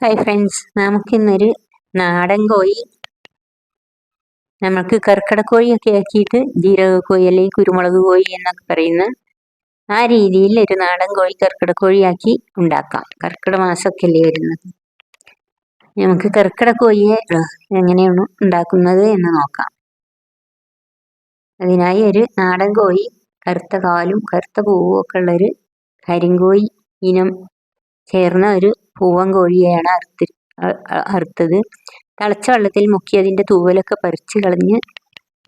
Hi friends നമുക്കിന്നൊരു നാടൻ കോഴി. നമുക്ക് കർക്കിടക്കോഴിയൊക്കെ ആക്കിയിട്ട് ജീരകക്കോഴി അല്ലെങ്കിൽ കുരുമുളക് കോഴി എന്നൊക്കെ പറയുന്ന ആ രീതിയിൽ ഒരു നാടൻ കോഴി കർക്കിടക്കോഴിയാക്കി ഉണ്ടാക്കാം. കർക്കിടക മാസമൊക്കെ അല്ലേ വരുന്നത്. നമുക്ക് കർക്കിടക്കോഴിയെ എങ്ങനെയാണ് ഉണ്ടാക്കുന്നത് എന്ന് നോക്കാം. അതിനായി ഒരു നാടൻ കോഴി കറുത്ത കാലും കറുത്ത പൂവും ഒക്കെ ഉള്ളൊരു കരിങ്കോഴി ഇനം ചേർന്ന ഒരു പൂവൻ കോഴിയെയാണ് അറുത്ത് അറുത്തത്. തിളച്ച വെള്ളത്തിൽ മുക്കി അതിന്റെ തൂവലൊക്കെ പറിച്ച് കളഞ്ഞ്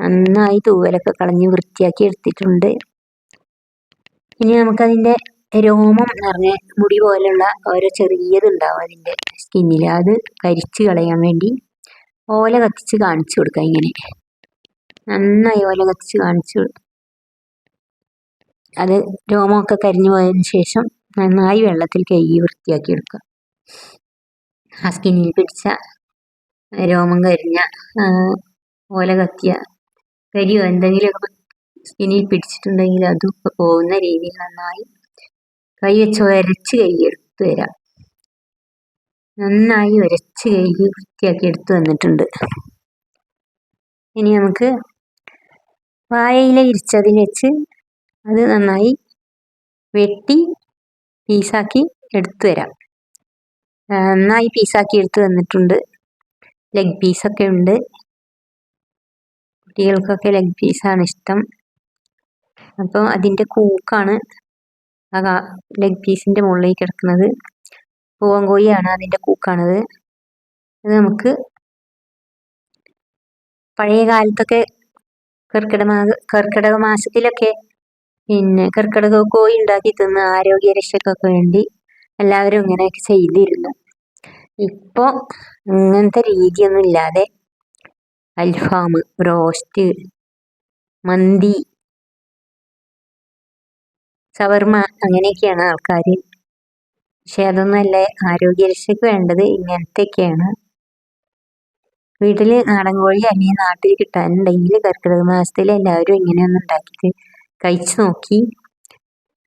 നന്നായി തൂവലൊക്കെ കളഞ്ഞ് വൃത്തിയാക്കി എടുത്തിട്ടുണ്ട്. ഇനി നമുക്കതിന്റെ രോമം നിറഞ്ഞ മുടി പോലുള്ള ഓരോ ചെറിയതുണ്ടാവും അതിന്റെ സ്കിന്നിൽ അത് കരിച്ച് കളയാൻ വേണ്ടി ഓല കത്തിച്ച് കാണിച്ചു കൊടുക്കുക ഇങ്ങനെ. നന്നായി ഓല കത്തിച്ച് കാണിച്ചു അത് രോമമൊക്കെ കരിഞ്ഞു പോയതിന് ശേഷം നന്നായി വെള്ളത്തിൽ കഴുകി വൃത്തിയാക്കി എടുക്കുക ആ സ്കിന്നിൽ പിടിച്ച രോമം കരിഞ്ഞ ഓല കത്തിയ കരിയോ എന്തെങ്കിലുമൊക്കെ സ്കിന്നിൽ പിടിച്ചിട്ടുണ്ടെങ്കിൽ അതൊക്കെ പോകുന്ന രീതിയിൽ നന്നായി കൈ വെച്ച് ഒരച്ച് കൈ എടുത്തു നന്നായി ഒരച്ച് കൈ വൃത്തിയാക്കി എടുത്തു വന്നിട്ടുണ്ട് ഇനി നമുക്ക് വായയില ഇരിച്ചതിൽ വെച്ച് അത് നന്നായി വെട്ടി പീസാക്കി എടുത്തു വരാം നന്നായി പീസാക്കി എടുത്ത് തന്നിട്ടുണ്ട്. ലെഗ് പീസൊക്കെ ഉണ്ട്. കുട്ടികൾക്കൊക്കെ ലെഗ് പീസാണ് ഇഷ്ടം. അപ്പോൾ അതിന്റെ കൂക്കാണ് ആ ലെഗ് പീസിന്റെ മുകളിലേക്ക് കിടക്കുന്നത്. പൂവൻ കോഴിയാണ് അതിന്റെ കൂക്കാണത്. അത് നമുക്ക് പഴയ കാലത്തൊക്കെ കർക്കിടക കർക്കിടക മാസത്തിലൊക്കെ പിന്നെ കർക്കിടക കോഴി ഉണ്ടാക്കി തിന്ന് ആരോഗ്യ രക്ഷയ്ക്കൊക്കെ വേണ്ടി എല്ലാവരും ഇങ്ങനെയൊക്കെ ചെയ്തിരുന്നു. ഇപ്പോൾ ഇങ്ങനത്തെ രീതിയൊന്നും ഇല്ലാതെ അൽഫാം റോസ്റ്റ് മന്തി ഷവർമ അങ്ങനെയൊക്കെയാണ് ആൾക്കാർ പക്ഷെ അതൊന്നുമല്ല ആരോഗ്യരക്ഷയ്ക്ക് വേണ്ടത് ഇങ്ങനത്തെയൊക്കെയാണ്. വീട്ടിൽ നാടൻ കോഴി അല്ലെങ്കിൽ നാട്ടിൽ കിട്ടാനുണ്ടെങ്കിൽ കർക്കിടക മാസത്തിൽ എല്ലാവരും ഇങ്ങനെയൊന്നും ഉണ്ടാക്കിയിട്ട് കഴിച്ചു നോക്കി.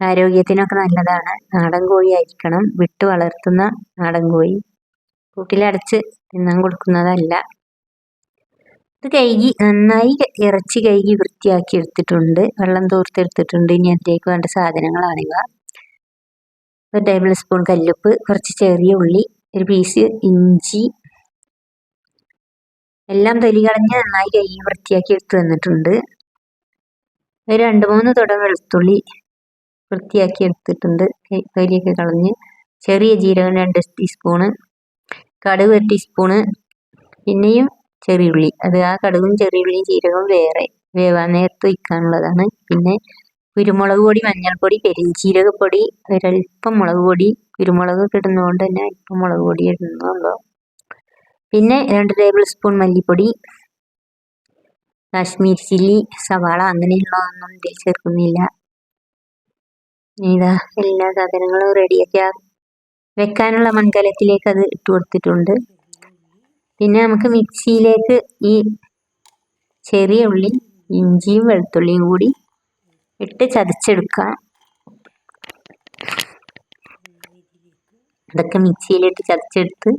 ആരോഗ്യത്തിനൊക്കെ നല്ലതാണ്. നാടൻ കോഴി ആയിരിക്കണം. വിട്ടു വളർത്തുന്ന നാടൻ കോഴി. കൂട്ടിലടച്ച് തിന്നാൻ കൊടുക്കുന്നതല്ല. ഇത് കഴുകി നന്നായി ഇറച്ചി കഴുകി വൃത്തിയാക്കി എടുത്തിട്ടുണ്ട്. വെള്ളം തോർത്തെടുത്തിട്ടുണ്ട്. ഇനി അതിലേക്ക് വേണ്ട സാധനങ്ങളാണിവ ഒരു ടേബിൾ സ്പൂൺ കല്ലുപ്പ് കുറച്ച് ചെറിയ ഉള്ളി ഒരു പീസ് ഇഞ്ചി. എല്ലാം തൊലി കളഞ്ഞ് നന്നായി കഴുകി വൃത്തിയാക്കി എടുത്തു വന്നിട്ടുണ്ട്. ഒരു രണ്ട് മൂന്ന് തുട വെളുത്തുള്ളി വൃത്തിയാക്കി എടുത്തിട്ടുണ്ട്. കരിയൊക്കെ കളഞ്ഞ് ചെറിയ ജീരകം രണ്ട് ടീസ്പൂണ് കടുക് ഒരു ടീസ്പൂണ് പിന്നെയും ചെറിയുള്ളി അത് ആ കടുകും ചെറിയുള്ളിയും ജീരകവും വേറെ വേവാൻ നേരത്ത് വയ്ക്കാനുള്ളതാണ് പിന്നെ കുരുമുളക് പൊടി മഞ്ഞൾപ്പൊടി പെരിഞ്ചീരകപ്പൊടി ഒരൽപ്പം മുളക് പൊടി. കുരുമുളക് ഇടുന്നതുകൊണ്ട് തന്നെ അല്പം മുളക് പൊടി ഇടുന്നുള്ളൂ. പിന്നെ രണ്ട് ടേബിൾ സ്പൂൺ മല്ലിപ്പൊടി കാശ്മീർ ചില്ലി സവാള അങ്ങനെയുള്ളതൊന്നും ഇതിൽ ചേർക്കുന്നില്ല. ഇതാ എല്ലാ സാധനങ്ങളും റെഡിയാക്കി വെക്കാനുള്ള മൺകലത്തിലേക്ക് അത് ഇട്ട് കൊടുത്തിട്ടുണ്ട്. പിന്നെ നമുക്ക് മിക്സിയിലേക്ക് ഈ ചെറിയ ഉള്ളി ഇഞ്ചിയും വെളുത്തുള്ളിയും കൂടി ഇട്ട് ചതച്ചെടുക്കാം. അതൊക്കെ മിക്സിയിലിട്ട് ചതച്ചെടുത്ത്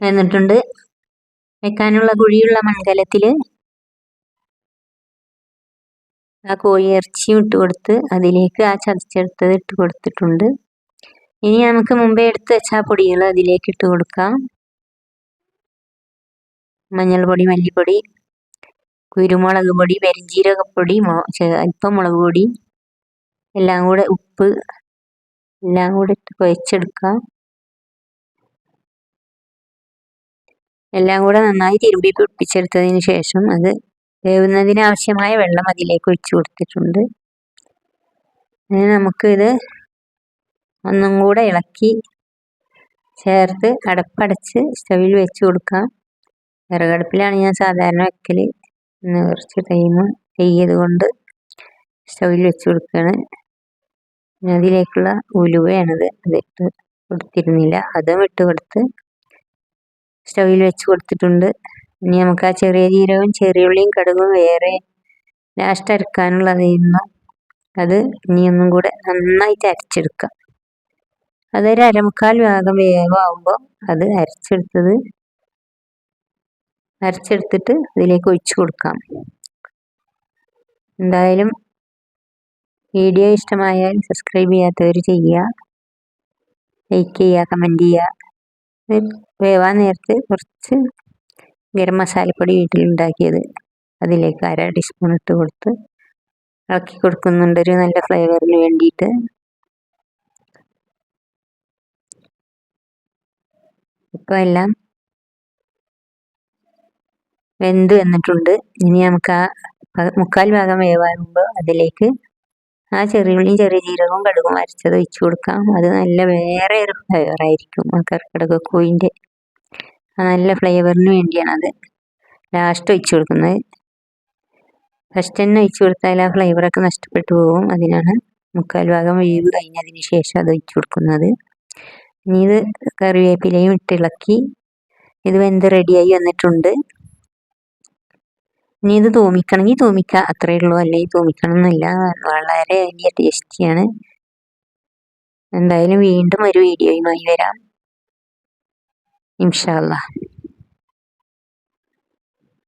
എന്നിട്ടുണ്ട് വെക്കാനുള്ള കുഴിയുള്ള മൺകലത്തിൽ ആ കോഴി ഇറച്ചിയും ഇട്ട് കൊടുത്ത് അതിലേക്ക് ആ ചതച്ചെടുത്തത് ഇട്ട് കൊടുത്തിട്ടുണ്ട്. ഇനി നമുക്ക് മുമ്പേ എടുത്ത് വെച്ച പൊടികൾ അതിലേക്ക് ഇട്ട് കൊടുക്കാം. മഞ്ഞൾപ്പൊടി മല്ലിപ്പൊടി കുരുമുളക് പൊടി പെരിഞ്ജീരകപ്പൊടി അല്പം മുളക് പൊടി എല്ലാം കൂടെ ഉപ്പ് എല്ലാം കൂടെ ഇട്ട് കുഴച്ചെടുക്കാം. എല്ലാം കൂടെ നന്നായി തിരുമ്പി പിടിപ്പിച്ചെടുത്തതിന് ശേഷം അത് വേവുന്നതിന് ആവശ്യമായ വെള്ളം അതിലേക്ക് ഒഴിച്ചു കൊടുത്തിട്ടുണ്ട്. ഇനി നമുക്കിത് ഒന്നും കൂടെ ഇളക്കി ചേർത്ത് അടപ്പടച്ച് സ്റ്റവിൽ വെച്ച് കൊടുക്കാം. വിറകടുപ്പിലാണ് ഞാൻ സാധാരണ വെക്കൽ ഇന്ന് കുറച്ച് ടൈം ചെയ്യത് കൊണ്ട് സ്റ്റവിൽ വെച്ച് കൊടുക്കുകയാണ് പിന്നെ അതിലേക്കുള്ള ഉലുവയാണത്. അതിട്ട് കൊടുത്തിരുന്നില്ല. അതും ഇട്ട് കൊടുത്ത് സ്റ്റവിൽ വെച്ച് കൊടുത്തിട്ടുണ്ട്. ഇനി നമുക്ക് ആ ചെറിയ ജീരകവും ചെറിയുള്ളിയും കടുകും വേറെ ലാസ്റ്റ് അരക്കാനുള്ളതായിരുന്നു അത് ഇനി ഒന്നും കൂടെ നന്നായിട്ട് അരച്ചെടുക്കാം. അതൊരു അരമുക്കാൽ ഭാഗം വേഗമാകുമ്പോൾ അത് അരച്ചെടുത്തത് അരച്ചെടുത്തിട്ട് ഇതിലേക്ക് ഒഴിച്ചു കൊടുക്കാം. എന്തായാലും വീഡിയോ ഇഷ്ടമായാൽ സബ്സ്ക്രൈബ് ചെയ്യാത്തവർ ചെയ്യുക. ലൈക്ക് ചെയ്യുക കമന്റ് ചെയ്യുക. വേവാൻ നേരത്ത് കുറച്ച് ഗരം മസാലപ്പൊടി വീട്ടിലുണ്ടാക്കിയത്. അതിലേക്ക് അര ടീസ്പൂൺ ഇട്ട് കൊടുത്ത് ഇളക്കി കൊടുക്കുന്നുണ്ട്. ഒരു നല്ല ഫ്ലേവറിന് വേണ്ടിയിട്ട്. ഇപ്പോൾ എല്ലാം വെന്ത് വന്നിട്ടുണ്ട്. ഇനി നമുക്ക് ആ മുക്കാൽ ഭാഗം വേവാകുമ്പോൾ അതിലേക്ക് ആ ചെറിയുള്ളിയും ചെറിയ ജീരകവും കടുകും അരച്ചത് ഒഴിച്ചു കൊടുക്കാം. അത് നല്ല വേറെ ഒരു ഫ്ലേവറായിരിക്കും ആ കർക്കിടക കോഴിന്റെ നല്ല ഫ്ലേവറിന് വേണ്ടിയാണ് അത്. ലാസ്റ്റ് ഒഴിച്ചു കൊടുക്കുന്നത്. ഫസ്റ്റ് തന്നെ ഒഴിച്ചു കൊടുത്താൽ ആ ഫ്ലേവറൊക്കെ നഷ്ടപ്പെട്ടു പോകും. അതിനാണ് മുക്കാൽ ഭാഗം വേവ് കഴിഞ്ഞതിന് ശേഷം അത് ഒഴിച്ചു കൊടുക്കുന്നത്. ഇനി ഇത് കറിവേപ്പിലയും ഇട്ടിളക്കി ഇത് വെന്ത് റെഡിയായി വന്നിട്ടുണ്ട്. ഇനി ഇത് തൂമിക്കണമെങ്കിൽ തൂമിക്കുക അത്രയേ ഉള്ളൂ. അല്ലെങ്കിൽ തൂമിക്കണം എന്നില്ല വളരെ വലിയ ടേസ്റ്റിയാണ് എന്തായാലും വീണ്ടും ഒരു വീഡിയോയുമായി വരാം. إن شاء الله.